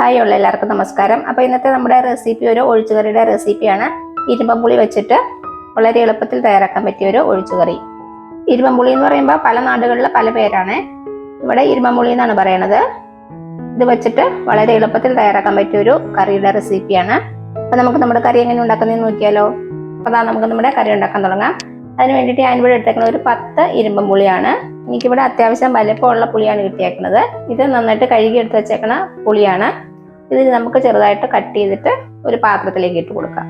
Hi ഉള്ള എല്ലാവർക്കും നമസ്കാരം. അപ്പോൾ ഇന്നത്തെ നമ്മുടെ റെസിപ്പി ഒരു ഒഴിച്ചുകറിയുടെ റെസിപ്പിയാണ് ഇരുമ്പമ്പുളി വെച്ചിട്ട് വളരെ എളുപ്പത്തിൽ തയ്യാറാക്കാൻ പറ്റിയ ഒരു ഒഴിച്ചുകറി. ഇരുമ്പമ്പുളി എന്ന് പറയുമ്പോൾ പല നാടുകളിൽ പല പേരാണ്. ഇവിടെ ഇരുമ്പമ്പുളി എന്നാണ് പറയണത്. ഇത് വെച്ചിട്ട് വളരെ എളുപ്പത്തിൽ തയ്യാറാക്കാൻ പറ്റിയ ഒരു കറിയുടെ റെസിപ്പിയാണ് അപ്പോൾ നമുക്ക് നമ്മുടെ കറി എങ്ങനെ ഉണ്ടാക്കുന്നതെന്ന് നോക്കിയാലോ? അപ്പോൾ അതാ നമുക്ക് നമ്മുടെ കറി ഉണ്ടാക്കാൻ തുടങ്ങാം. അതിന് വേണ്ടിയിട്ട് ഞാൻ ഇവിടെ എടുത്തേക്കുന്നത് ഒരു പത്ത് ഇരുമ്പമ്പുളിയാണ് എനിക്കിവിടെ അത്യാവശ്യം വലിപ്പമുള്ള പുളിയാണ് കിട്ടിയേക്കുന്നത് ഇത് നന്നായിട്ട് കഴുകി എടുത്ത് വെച്ചേക്കണ പുളിയാണ്. ഇത് നമുക്ക് ചെറുതായിട്ട് കട്ട് ചെയ്തിട്ട് ഒരു പാത്രത്തിലേക്ക് ഇട്ട് കൊടുക്കാം.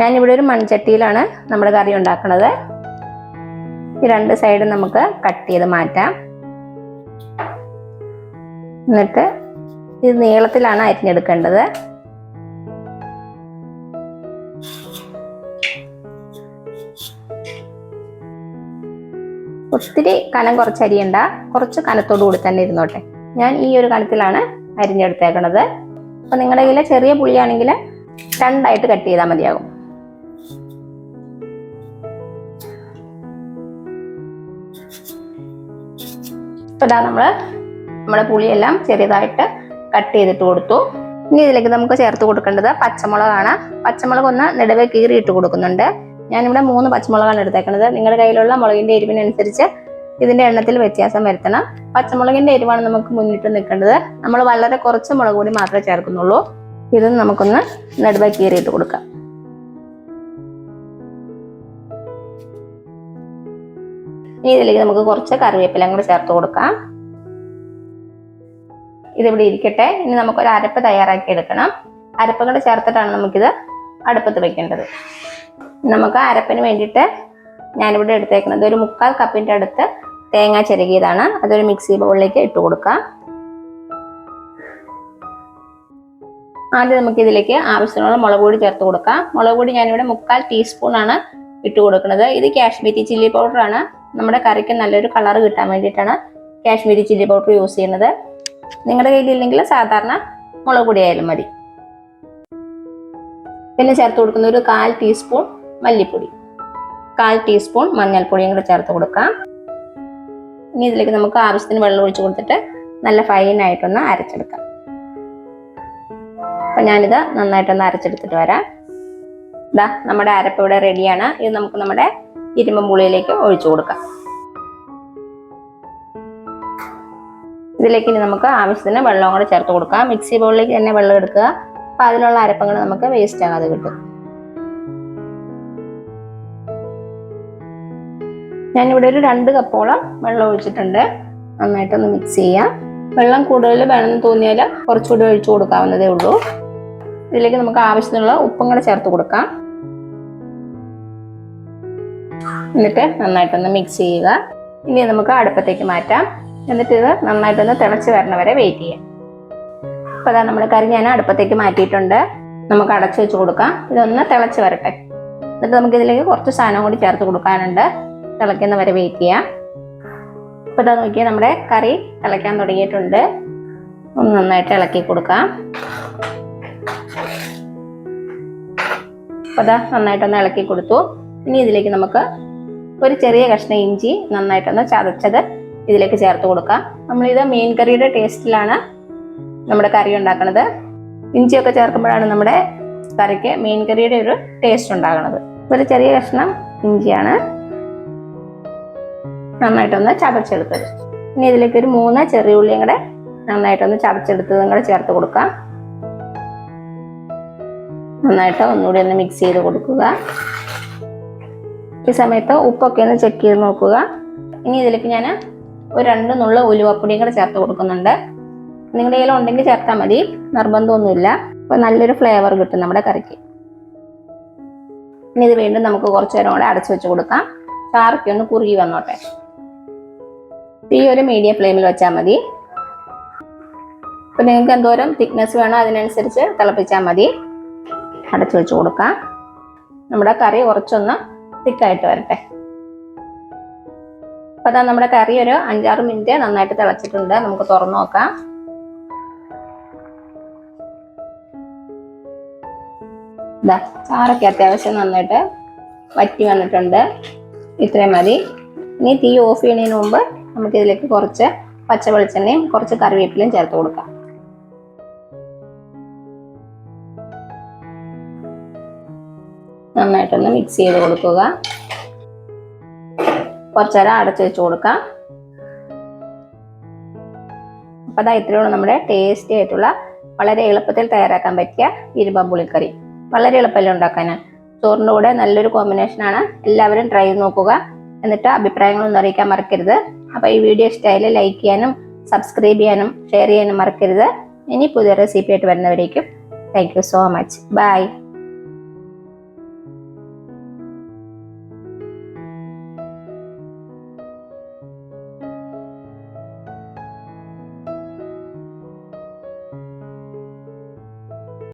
ഞാനിവിടെ ഒരു മൺചട്ടിയിലാണ് നമ്മൾ കറി ഉണ്ടാക്കുന്നത്. ഈ രണ്ട് സൈഡും നമുക്ക് കട്ട് ചെയ്ത് മാറ്റാം. എന്നിട്ട് ഇത് നീളത്തിലാണ് അരിഞ്ഞെടുക്കേണ്ടത്. ഒത്തിരി കനം കുറച്ച് അരിയണ്ട കുറച്ച് കനത്തോടു കൂടി തന്നെ ഇരുന്നോട്ടെ. ഞാൻ ഈ ഒരു കനത്തിലാണ് അരിഞ്ഞെടുത്തേക്കണത്. അപ്പൊ നിങ്ങളുടെ കയ്യിൽ ചെറിയ പുളിയാണെങ്കിൽ രണ്ടായിട്ട് കട്ട് ചെയ്താൽ മതിയാകും. ഇതാ നമ്മൾ നമ്മുടെ പുളിയെല്ലാം ചെറിയതായിട്ട് കട്ട് ചെയ്തിട്ട് കൊടുത്തു. ഇനി ഇതിലേക്ക് നമുക്ക് ചേർത്ത് കൊടുക്കേണ്ടത് പച്ചമുളകാണ്. പച്ചമുളക് ഒന്ന് നെടുവെ കീറി കൊടുക്കുന്നുണ്ട്. ഞാനിവിടെ മൂന്ന് പച്ചമുളകാണ് എടുത്തേക്കുന്നത് നിങ്ങളുടെ കയ്യിലുള്ള മുളകിന്റെ എരിവിനനുസരിച്ച് ഇതിന്റെ എണ്ണത്തിൽ വ്യത്യാസം വരുത്തണം. പച്ചമുളകിന്റെ എരിവാണ് നമുക്ക് മുന്നിട്ട് നിൽക്കേണ്ടത്. നമ്മൾ വളരെ കുറച്ച് മുളക് പൊടി മാത്രമേ ചേർക്കുന്നുള്ളൂ. ഇത് നമുക്കൊന്ന് നെടുവ കീറിയിട്ട് കൊടുക്കാം. ഇനി ഇതിലേക്ക് നമുക്ക് കുറച്ച് കറിവേപ്പില കൂടെ ചേർത്ത് കൊടുക്കാം. ഇതിവിടെ ഇരിക്കട്ടെ. ഇനി നമുക്കൊരു അരപ്പ് തയ്യാറാക്കി എടുക്കണം. അരപ്പ് കൂടെ ചേർത്തിട്ടാണ് നമുക്കിത് അടുപ്പത്ത് വെക്കേണ്ടത്. നമുക്ക് അരപ്പിന് വേണ്ടിയിട്ട് ഞാനിവിടെ എടുത്തേക്കുന്നത് ഒരു മുക്കാൽ കപ്പിന്റെ അടുത്ത് തേങ്ങ ചിരകിയതാണ്. അതൊരു മിക്സി ബൗളിലേക്ക് ഇട്ട് കൊടുക്കാം. ആദ്യം നമുക്ക് ഇതിലേക്ക് ആവശ്യത്തിനുള്ള മുളക് പൊടി ചേർത്ത് കൊടുക്കാം. മുളക് പൊടി ഞാനിവിടെ മുക്കാൽ ടീസ്പൂൺ ആണ് ഇട്ട് കൊടുക്കുന്നത്. ഇത് കാശ്മീരി ചില്ലി പൗഡറാണ്. നമ്മുടെ കറിക്ക് നല്ലൊരു കളർ കിട്ടാൻ വേണ്ടിയിട്ടാണ് കാശ്മീരി ചില്ലി പൗഡർ യൂസ് ചെയ്യുന്നത്. നിങ്ങളുടെ കയ്യിലില്ലെങ്കിൽ സാധാരണ മുളക് പൊടി ആയാലും മതി. പിന്നെ ചേർത്ത് കൊടുക്കുന്ന ഒരു കാൽ ടീസ്പൂൺ മല്ലിപ്പൊടി. കാൽ ടീസ്പൂൺ മഞ്ഞൾപ്പൊടിയും കൂടെ ചേർത്ത് കൊടുക്കാം. ഇനി ഇതിലേക്ക് നമുക്ക് ആവശ്യത്തിന് വെള്ളം ഒഴിച്ച് കൊടുത്തിട്ട് നല്ല ഫൈനായിട്ടൊന്ന് അരച്ചെടുക്കാം. അപ്പം ഞാനിത് നന്നായിട്ടൊന്ന് അരച്ചെടുത്തിട്ട് വരാം. ഇതാ നമ്മുടെ അരപ്പ് ഇവിടെ റെഡിയാണ് ഇത് നമുക്ക് നമ്മുടെ ഇരുമ്പ് പുളിയിലേക്ക് ഒഴിച്ചു കൊടുക്കാം. ഇതിലേക്ക് ഇനി നമുക്ക് ആവശ്യത്തിന് വെള്ളം കൂടെ ചേർത്ത് കൊടുക്കാം. മിക്സി ബൗളിലേക്ക് തന്നെ വെള്ളം എടുക്കുക. അപ്പം അതിലുള്ള അരപ്പങ്ങൾ നമുക്ക് വേസ്റ്റ് ആകാതെ കിട്ടും. ഞാനിവിടെ ഒരു രണ്ട് കപ്പോളം വെള്ളം ഒഴിച്ചിട്ടുണ്ട്. നന്നായിട്ടൊന്ന് മിക്സ് ചെയ്യാം. വെള്ളം കൂടുതൽ വേണമെന്ന് തോന്നിയാൽ കുറച്ചുകൂടി ഒഴിച്ചു കൊടുക്കാവുന്നതേ ഉള്ളൂ. ഇതിലേക്ക് നമുക്ക് ആവശ്യത്തിനുള്ള ഉപ്പും കൂടെ ചേർത്ത് കൊടുക്കാം. എന്നിട്ട് നന്നായിട്ടൊന്ന് മിക്സ് ചെയ്യുക. ഇനി നമുക്ക് അടുപ്പത്തേക്ക് മാറ്റാം. എന്നിട്ട് ഇത് നന്നായിട്ടൊന്ന് തിളച്ച് വരണ വരെ വെയിറ്റ് ചെയ്യാം. അപ്പോൾ അതാ നമ്മുടെ കറി ഞാൻ അടുപ്പത്തേക്ക് മാറ്റിയിട്ടുണ്ട്. നമുക്ക് അടച്ചു വെച്ച് കൊടുക്കാം. ഇതൊന്ന് തിളച്ച് വരട്ടെ. എന്നിട്ട് നമുക്ക് ഇതിലേക്ക് കുറച്ച് സാധനം കൂടി ചേർത്ത് കൊടുക്കാനുണ്ട്. തിളയ്ക്കുന്ന വരെ വെയിറ്റ് ചെയ്യാം. ഇപ്പോൾ ഇതാ നോക്കിയാൽ നമ്മുടെ കറി തിളയ്ക്കാൻ തുടങ്ങിയിട്ടുണ്ട്. ഒന്ന് നന്നായിട്ട് ഇളക്കി കൊടുക്കാം. അപ്പോൾ ഇതാ നന്നായിട്ടൊന്ന് ഇളക്കി കൊടുത്തു. ഇനി ഇതിലേക്ക് നമുക്ക് ഒരു ചെറിയ കഷ്ണം ഇഞ്ചി നന്നായിട്ടൊന്ന് ചതച്ചത് ഇതിലേക്ക് ചേർത്ത് കൊടുക്കാം. നമ്മളിത് മീൻ കറിയുടെ ടേസ്റ്റിലാണ് നമ്മുടെ കറി ഉണ്ടാക്കുന്നത് ഇഞ്ചിയൊക്കെ ചേർക്കുമ്പോഴാണ് നമ്മുടെ കറിക്ക് മീൻ കറിയുടെ ഒരു ടേസ്റ്റ് ഉണ്ടാകുന്നത് ഒരു ചെറിയ കഷ്ണം ഇഞ്ചിയാണ്. നന്നായിട്ടൊന്ന് ചതച്ചെടുത്തത് ഇനി ഇതിലേക്ക് ഒരു മൂന്ന് ചെറിയ ഉള്ളിയും കൂടെ നന്നായിട്ടൊന്ന് ചതച്ചെടുത്തതും കൂടെ ചേർത്ത് കൊടുക്കാം. നന്നായിട്ട് ഒന്നുകൂടി ഒന്ന് മിക്സ് ചെയ്ത് കൊടുക്കുക. ഈ സമയത്ത് ഉപ്പൊക്കെ ഒന്ന് ചെക്ക് ചെയ്ത് നോക്കുക. ഇനി ഇതിലേക്ക് ഞാൻ ഒരു രണ്ട് നുള്ള ഉലുവപ്പൊടിയും കൂടെ ചേർത്ത് കൊടുക്കുന്നുണ്ട്. നിങ്ങളുടെ കയ്യിൽ ഉണ്ടെങ്കിൽ ചേർത്താൽ മതി. നിർബന്ധമൊന്നുമില്ല. അപ്പോൾ നല്ലൊരു ഫ്ലേവർ കിട്ടും നമ്മുടെ കറിക്ക്. ഇനി ഇത് വീണ്ടും നമുക്ക് കുറച്ച് നേരം കൂടെ അടച്ചു വെച്ച് കൊടുക്കാം. ചാറൊക്കെ ഒന്ന് കുറുകി വന്നോട്ടെ. ഈ ഒരു മീഡിയം ഫ്ലെയിമിൽ വെച്ചാൽ മതി. ഇപ്പം നിങ്ങൾക്ക് എന്തോരം തിക്നെസ് വേണോ അതിനനുസരിച്ച് തിളപ്പിച്ചാൽ മതി. അടച്ചു വെച്ച് കൊടുക്കാം. നമ്മുടെ കറി കുറച്ചൊന്ന് തിക്കായിട്ട് വരട്ടെ. അപ്പൊ അതാ നമ്മുടെ കറി ഒരു അഞ്ചാറ് മിനിറ്റ് നന്നായിട്ട് തിളച്ചിട്ടുണ്ട്. നമുക്ക് തുറന്നു നോക്കാം. ചാറൊക്കെ അത്യാവശ്യം നന്നായിട്ട് വറ്റി വന്നിട്ടുണ്ട്. ഇത്രയും മതി. ഇനി തീ ഓഫ് ചെയ്യുന്നതിന് മുമ്പ് നമുക്കിതിലേക്ക് കുറച്ച് പച്ച വെളിച്ചെണ്ണയും കുറച്ച് കറിവേപ്പിലയും ചേർത്ത് കൊടുക്കാം. നന്നായിട്ടൊന്ന് മിക്സ് ചെയ്ത് കൊടുക്കുക. കുറച്ചേരം അടച്ചു വെച്ച് കൊടുക്കാം. അപ്പം അതാ ഇത്രയുള്ള നമ്മുടെ ടേസ്റ്റി ആയിട്ടുള്ള വളരെ എളുപ്പത്തിൽ തയ്യാറാക്കാൻ പറ്റിയ ഇരുമ്പ പുളിക്കറി വളരെ എളുപ്പമല്ലേ ഉണ്ടാക്കാൻ ചോറിന്റെ കൂടെ നല്ലൊരു കോമ്പിനേഷനാണ് എല്ലാവരും ട്രൈ ചെയ്ത് നോക്കുക. എന്നിട്ട് അഭിപ്രായങ്ങളൊന്നും അറിയിക്കാൻ മറക്കരുത്. അപ്പൊ ഈ വീഡിയോ ഇഷ്ടമായാലും ലൈക്ക് ചെയ്യാനും സബ്സ്ക്രൈബ് ചെയ്യാനും ഷെയർ ചെയ്യാനും മറക്കരുത്. ഇനി പുതിയ റെസിപ്പി ആയിട്ട് വരുന്നവരേക്കും thank you so much bye